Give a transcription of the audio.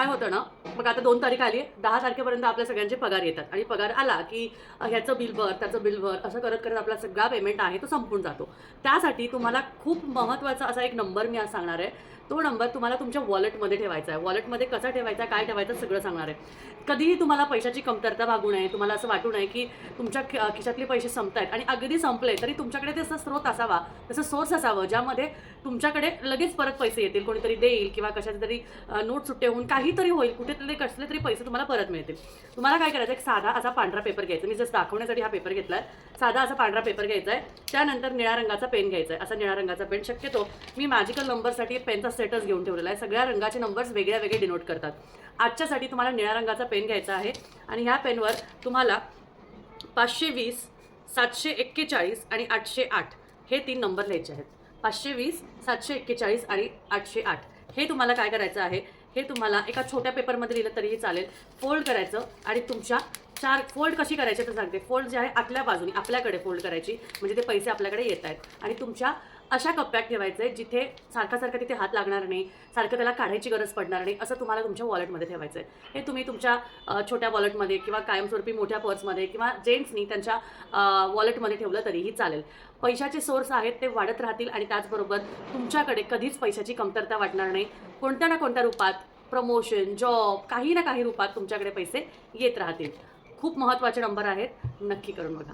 काय होतं ना मग आता दोन तारीख आली दहा तारखेपर्यंत आपल्या सगळ्यांचे पगार येतात. आणि पगार आला की ह्याचं बिल भर त्याचं बिल भर असं करत करत आपला सगळा पेमेंट आहे तो संपून जातो. त्यासाठी तुम्हाला खूप महत्त्वाचा असा एक नंबर मी आज सांगणार आहे. तो नंबर तुम्हाला तुमच्या वॉलेटमध्ये ठेवायचा आहे. वॉलेटमध्ये कसा ठेवायचा काय ठेवायचं सगळं सांगणार आहे. कधीही तुम्हाला पैशाची कमतरता भागू नये. तुम्हाला असं वाटू नये की तुमच्या खिशातले पैसे संपत आहेत आणि अगदी संपले तरी तुमच्याकडे त्याचा स्रोत असावा. त्याचं सोर्स असावं ज्यामध्ये तुमच्याकडे लगेच परत पैसे येतील. कोणीतरी देईल किंवा कशाचे तरी नोट सुट्टे होऊन काहीतरी होईल. कुठेतरी कसले तरी पैसे तुम्हाला परत मिळतील. तुम्हाला काय करायचं एक साधा असा पांढरा पेपर घ्यायचा. मी जस्ट दाखवण्यासाठी हा पेपर घेतला आहे साधा असा पांढरा पेपर घ्यायचा आहे त्यानंतर निळ्या रंगाचा पेन घ्यायचा आहे असा निळ्या रंगाचा पेन. शक्यतो मी मॅजिकल नंबरसाठी पेनचा सेटच घेऊन ठेवलेला आहे सगळ्या रंगाचे नंबर्स वेगळ्या वेगळे डिनोट करतात. आजच्यासाठी तुम्हाला निळ्या रंगाचा पेन घ्यायचा आहे आणि ह्या पेनवर तुम्हाला पाचशे वीस सातशे एक्केचाळीस आणि आठशे आठ हे तीन नंबर लिहायचे आहेत. पाचशे वीस सातशे एक्केचाळीस आणि आठशे आठ हे तुम्हाला काय करायचं आहे? हे तुम्हाला एका छोट्या पेपरमध्ये लिहिलं तरीही चालेल. फोल्ड करायचं आणि तुमच्या चार फोल्ड कशी करायची तर सांगते. फोल्ड जे आहे आतल्या बाजूने आपल्याकडे फोल्ड करायची. म्हणजे ते पैसे आपल्याकडे येत आहेत. आणि तुमच्या अशा कप्प्यात ठेवायचे जिथे सारखा सारखा तिथे हात लागणार नाही सारखं त्याला काढायची गरज पडणार नाही असं तुम्हाला तुमच्या वॉलेटमध्ये ठेवायचं आहे हे तुम्ही तुमच्या छोट्या वॉलेटमध्ये किंवा कायमस्वरूपी मोठ्या पर्समध्ये किंवा जेंट्सनी त्यांच्या वॉलेटमध्ये ठेवलं तरीही चालेल. पैशाचे सोर्स आहेत ते वाढत राहतील आणि त्याचबरोबर तुमच्याकडे कधीच पैशाची कमतरता वाटणार नाही. कोणत्या ना कोणत्या रूपात प्रमोशन जॉब काही ना काही रूपात तुमच्याकडे पैसे येत राहतील. खूप महत्त्वाचे नंबर आहेत. नक्की करून बघा.